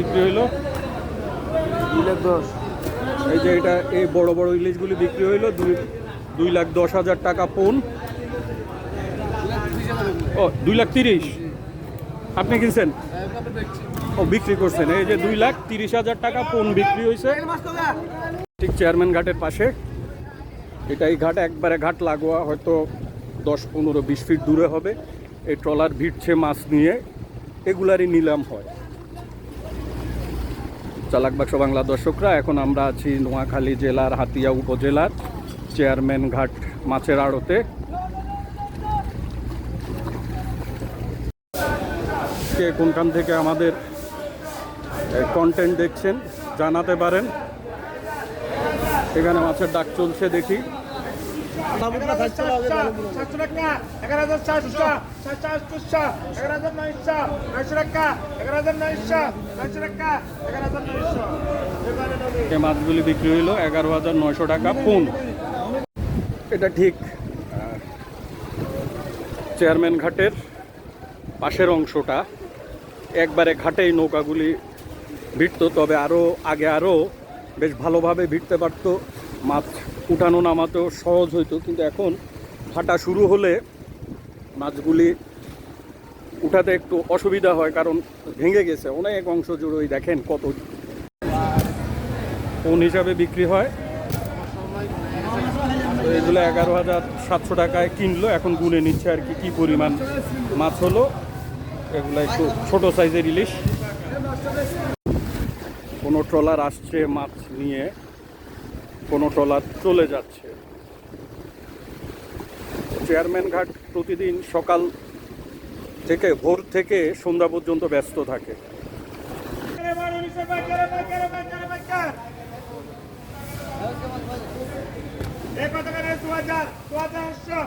বিক্রি হইল? এই যে এটা, এই ইলিশগুলি বিক্রি হইল, দুই দুই লাখ দশ হাজার টাকা পোন। ও, দুই লাখ তিরিশ। আপনি কিনছেন? ও, বিক্রি করছেন। এই যে দুই লাখ তিরিশ হাজার টাকা পোন বিক্রি হয়েছে ঠিক চেয়ারম্যান ঘাটের পাশে। এটা এই ঘাট, একবারে ঘাট লাগোয়া, হয়তো দশ, পনেরো, বিশ ফিট দূরে হবে। এই ট্রলার ভিড়ছে মাছ নিয়ে। এগুলারই নিলাম হয়। চালাক বাক্স বাংলা দর্শকরা, এখন আমরা আছি নোয়াখালী জেলার হাতিয়া উপজেলার চেয়ারম্যান ঘাট মাছের আড়তে। কে কোনখান থেকে আমাদের কন্টেন্ট দেখছেন জানাতে পারেন। এখানে মাছের ডাক চলছে দেখি। সাতশো টাকা এগারো হাজার চারশো সাতশো আটশো এগারো হাজার নয়শো নয়শো টাকা এগারো হাজার নয়শো নয়শো টাকা এগারো হাজার নয়শো এই মাছগুলি বিক্রি হইল এগারো হাজার নয়শো টাকা পুন। এটা ঠিক চেয়ারম্যান ঘাটের পাশের অংশটা। একবারে ঘাটেই নৌকাগুলি ভিড়তো তবে আরও আগে আরও বেশ ভালোভাবে ভিড়তে পারতো। মাছ উঠানো নামাতেও সহজ হইতো, কিন্তু এখন ভাটা শুরু হলে মাছগুলি উঠাতে একটু অসুবিধা হয়, কারণ ভেঙে গেছে। অনেক অংশ জুড়ে ওই দেখেন কত কোন হিসাবে বিক্রি হয়। এগুলো এগারো হাজার সাতশো টাকায় কিনলো, এখন গুনে নিচ্ছে আর কি, কী পরিমাণ মাছ হলো, এগুলো একটু ছোটো সাইজের ইলিশ। কোনো ট্রলার আসছে মাছ নিয়ে। কোনো ট্রলার চলে যাচ্ছে। চেয়ারম্যান ঘাট প্রতিদিন সকাল থেকে, ভোর থেকে সন্ধ্যা পর্যন্ত ব্যস্ত থাকে। হাজার দু হাজার একশো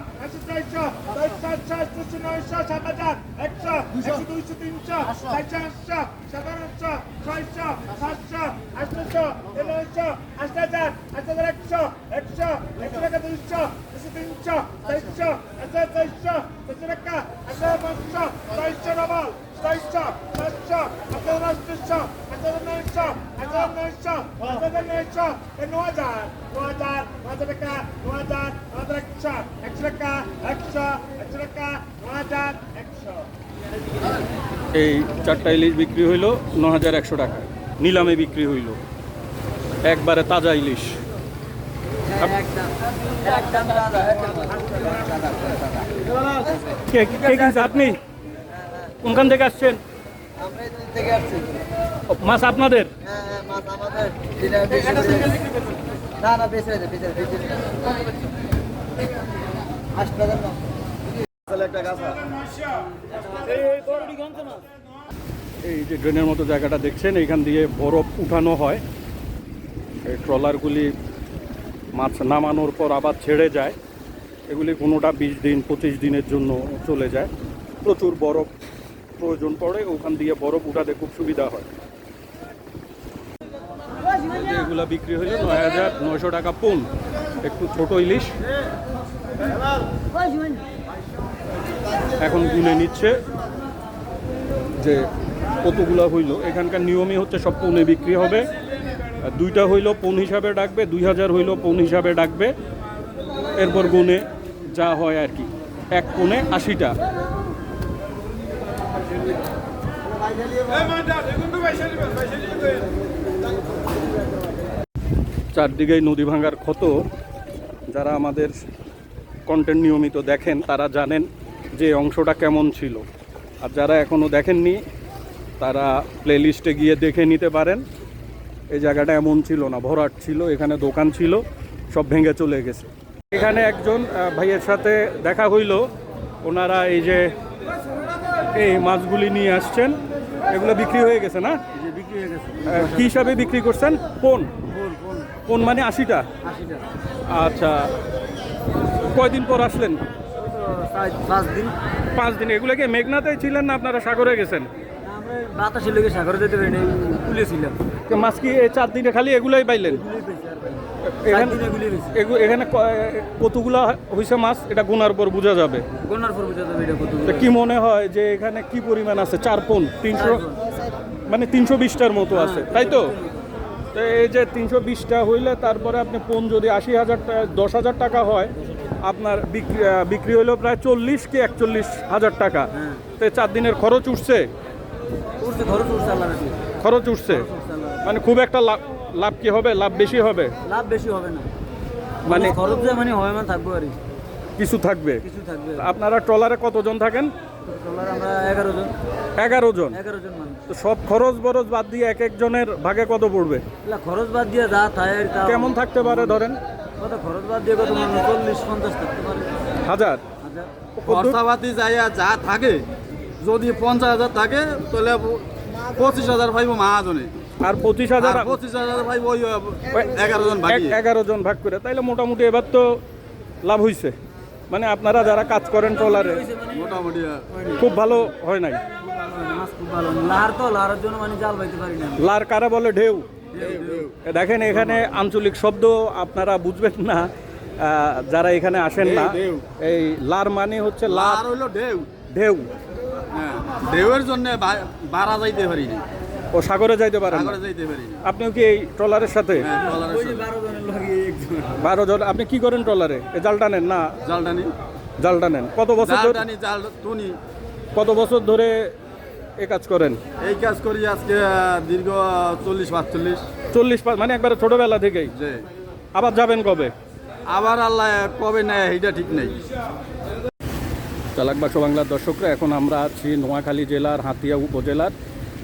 একশো চারশো চারশো আটশো নয়শো সাত হাজার একশো একশো দুইশো তিনশো চারশো আটশো সাতান্নশো ছয়শো সাতশো আটশোশো নয়শো আট হাজার আট হাজার একশো একশো একশো টাকা দুইশো দুশো তিনশো চারশো এক হাজার চারশো চারশো টাকা এক হাজার পাঁচশো ছয়শো ডবল ছয়শো সাতশো এক হাজার আটশোশো এক হাজার নয়শো এক হাজার নয়শো এক হাজার নয়শো ন হাজার ন হাজার ন হাজার টাকা ন হাজার একশো একশো টাকা একশো একশো টাকা ন হাজার একশো এই চারটা ইলিশ বিক্রি হইল ন হাজার একশো টাকা। নিলামে বিক্রি হইল। একবারে তাজা ইলিশ। কে কে আপনি? কোনখান থেকে আসছেন? আমরা এই থেকে আসছি ও, মাছ আপনাদের হ্যাঁ হ্যাঁ না না বেশি হয়েছে বেশি বেশি হাসপাতাল না একটা গাছা এই যে ড্রেনের মতো জায়গাটা দেখছেন এইখান দিয়ে বরফ উঠানো হয়। এই ট্রলারগুলি মাছ নামানোর পর আবার ছেড়ে যায়। এগুলি কোনোটা বিশ দিন, পঁচিশ দিনের জন্য চলে যায়। প্রচুর বরফ প্রয়োজন পড়ে, ওখান দিয়ে বরফ উঠাতে খুব সুবিধা হয়। এগুলা বিক্রি হলে নয় হাজার নয়শো টাকা পুন। একটু ছোট ইলিশ। এখন গুনে নিচ্ছে যে কতগুলো হইল। এখানকার নিয়মই হচ্ছে সব পৌনে বিক্রি হবে। দুইটা হইল পৌন হিসাবে ডাকবে, দুই হাজার হইল পৌন হিসাবে ডাকবে। এরপর গুনে যা হয় আর কি, এক কোণে আশিটা। চারদিকেই নদী ভাঙার ক্ষত। যারা আমাদের কন্টেন্ট নিয়মিত দেখেন তারা জানেন যে অংশটা কেমন ছিল। আর যারা এখনও দেখেননি তারা প্লেলিস্টে গিয়ে দেখে নিতে পারেন। এই জায়গাটা এমন ছিল না ভরাট ছিল এখানে দোকান ছিল সব ভেঙে চলে গেছে। এখানে একজন ভাইয়ের সাথে দেখা হইল। ওনারা এই যে এই মাছগুলি নিয়ে আসছেন এগুলো বিক্রি হয়ে গেছে না? বিক্রি হয়ে গেছে। আহ, কি হিসাবে বিক্রি করছেন? কোন কোন মানে আশিটা। আচ্ছা কয়দিন পর আসলেন? পাঁচ দিন। পাঁচ দিন। এগুলো কি মেঘনাতেই ছিলেন না আপনারা সাগরে গেছেন? বাতাসের লেগে সাগরে যেতে পারি না তুলেছিলাম তো মাছ কি এই চার দিনে খালি এগুলোই পাইলেন? এখানে কতগুলা হয়েছে মাছ? এটা গোনার পর বোঝা যাবে। গোনার পর বুঝা যাবে এটা কি মনে হয় যে এখানে কি পরিমাণ আছে? চার পন তিনশো মানে তিনশো বিশটার মতো আছে তাই তো? তো এই যে তিনশো বিশটা হইলে তারপরে আপনি পোন যদি আশি হাজার টাকা দশ হাজার টাকা হয় আপনার বিক্রি বিক্রি হলো প্রায় চল্লিশ কি একচল্লিশ হাজার টাকা। হ্যাঁ। তো চার দিনের খরচ উঠছে? খরচ উঠছে মানে খুব একটা লাভ লাভ কি হবে? লাভ বেশি হবে? লাভ বেশি হবে না। মানে খরচ যে মানে হয় মানে থাকব আর কিছু থাকবে? কিছু থাকবে আপনারা ট্রলারে কতজন থাকেন? ট্রলার আমরা এগারো জন। এগারো জন? এগারো জন তো সব খরচ বরচ বাদ দিয়ে এক একজনের ভাগে কত পড়বে? খরচ বাদ দিয়ে যা থাকে কেমন থাকতে পারে ধরেন? কত খরচ বাদ দিয়ে কত মানুষ? চল্লিশ পঞ্চাশ থাকতে পারে। হাজার? খরচাপাতি যাইয়া যা থাকে যদি পঞ্চাশ হাজার থাকে তাহলে পঁচিশ হাজার পাইব মাহাজনে। আর পঁচিশ হাজার আর পঁচিশ হাজার পাইব ওই এগারো জন এক- এগারো জন ভাগ করে। তাইলে মোটামুটি এবার তো লাভ হইছে। মানে আপনারা যারা কাজ করেন ট্রলারে মোটামুটি খুব ভালো হয় নাই? লাহার তো লাহারের জন্য মানে জাল পাইতে পারি না লার কারা বলে? ঢেউ। দেখেন এখানে আঞ্চলিক শব্দ আপনারা বুঝবেন না যারা এখানে আসেন না। এই লার মানে হচ্ছে লার হইল ঢেউ ঢেউ হ্যাঁ ঢেউয়ের জন্য বাড়া যাইতে পারি না ও সাগরে যাইতে পারেন আপনিও কি এই ট্রলারের সাথে? হ্যাঁ বারো জন আপনি কি করেন ট্রলারে? জাল টানেন না? জাল টানি। জাল টানেন। কত বছর ধরে কত বছর ধরে এ কাজ করেন? এই কাজ করি আজকে দীর্ঘ চল্লিশ পাঁচচল্লিশ চল্লিশ মানে একবারে ছোটবেলা থেকেই? আবার যাবেন কবে? আবার আল্লাহ কবে নেয় এইটা ঠিক নেই। চালাক বাক্স বাংলার দর্শকরা এখন আমরা আছি নোয়াখালী জেলার হাতিয়া উপজেলার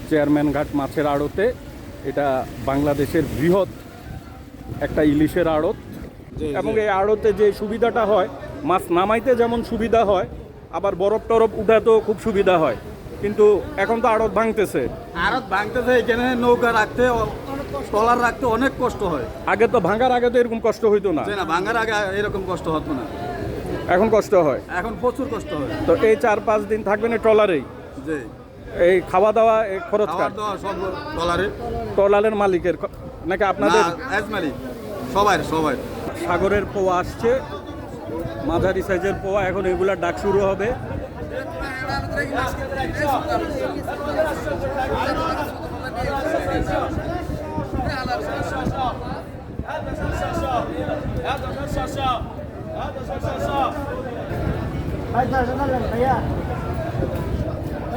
চেয়ারম্যান ঘাট মাছের আড়তে। এটা বাংলাদেশের বৃহৎ একটা ইলিশের আড়ত। এবং এই আড়তে যে সুবিধাটা হয় মাছ নামাইতে যেমন সুবিধা হয় আবার বরফ টরফ উঠাতেও খুব সুবিধা হয়। কিন্তু এখন তো আড়ত ভাঙতেছে। আর ভাঙতেছে এখানে নৌকা রাখতে ট্রলার রাখতে অনেক কষ্ট হয়। আগে তো ভাঙার আগে তো এরকম কষ্ট হইতো না। না ভাঙার আগে এরকম কষ্ট হতো না। এখন কষ্ট হয়। এখন প্রচুর কষ্ট হয়। তো এই চার পাঁচ দিন থাকবেন ট্রলারেই? এই খাওয়া দাওয়া খরচ ট্রলারে। ট্রলারের মালিকের নাকি আপনাদের? সবাই সবাই। সাগরের পোয়া আসছে। মাঝারি সাইজের পোয়া এখন এগুলা ডাক শুরু হবে।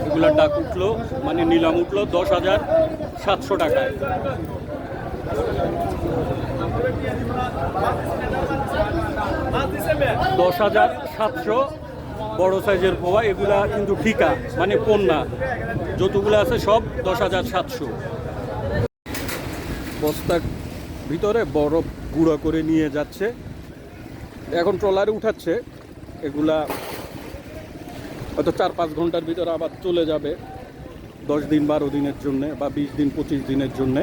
এগুলা ডাক উঠল মানে নিলাম উঠল দশ হাজার সাতশো টাকায়। দশ হাজার সাতশো বড় সাইজের পোয়া এগুলা কিন্তু ঠিকা মানে পণ্যা। যতগুলো আছে সব দশ হাজার সাতশো। বস্তার ভিতরে বরফ গুঁড়ো করে নিয়ে যাচ্ছে। এখন ট্রলারে উঠাচ্ছে। এগুলা হয়তো চার পাঁচ ঘণ্টার ভিতরে আবার চলে যাবে। দশ দিন, বারো দিনের জন্যে বা বিশ দিন, পঁচিশ দিনের জন্যে।